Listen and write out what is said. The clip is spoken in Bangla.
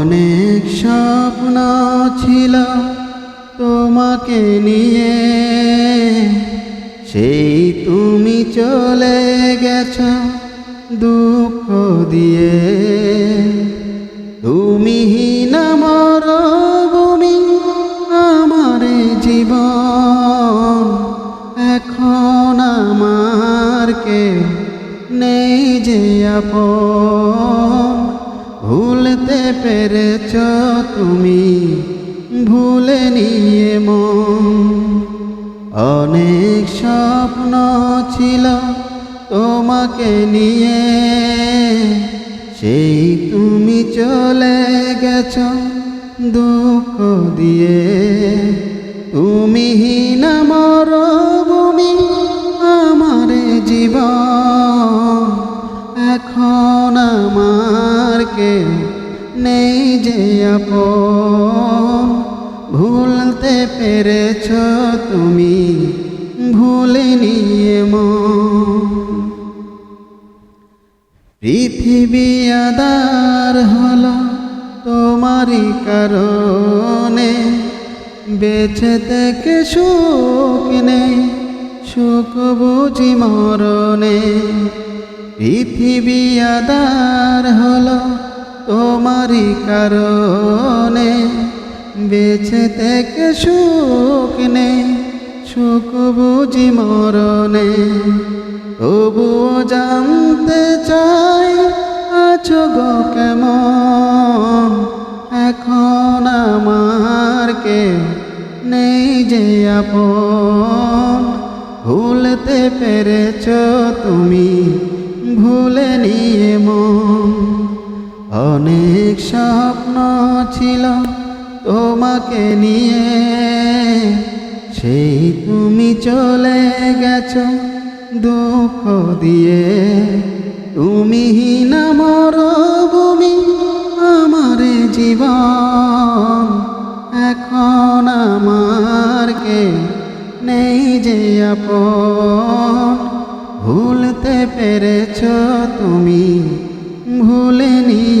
অনেক স্বপ্ন ছিল তোমাকে নিয়ে। সেই তুমি চলে গেছ দুঃখ দিয়ে। তুমি না মরভূমি আমার জীবন। এখন আমার কে নেই যে আপন। ভুলতে পেরেছ তুমি ভুলে নিয়ে মন। অনেক স্বপ্ন ছিল তোমাকে নিয়ে, সেই তুমি চলে গেছ দুঃখ দিয়ে। তুমি না আপন ভুলতে পেরেছ তুমি, ভুলে নিয়ে পৃথিবী আদার হল তোমারই কারণে, বেঁচে থেকে সুখ নেই, সুখ বুঝি মরণে। পৃথিবী আদার হলো তোমারই কারণে বেছে থেকে সুখ নেই, সুখ বুঝি মরণে। তবুও জানতে চাই, আছো গো কেমন? এখন আমার কে নেই যে আপন। ভুলতে পেরেছ তুমি, ভুলে নিয়ে মন। অনেক স্বপ্ন ছিল তোমাকে নিয়ে। সেই তুমি চলে গেছ দুঃখ দিয়ে। তুমি না মরভূমি, আমার জীবন। এখন আমার কে নেই যে আপন। ভুলতে পেরেছ তুমি, ভুলে নিয়ে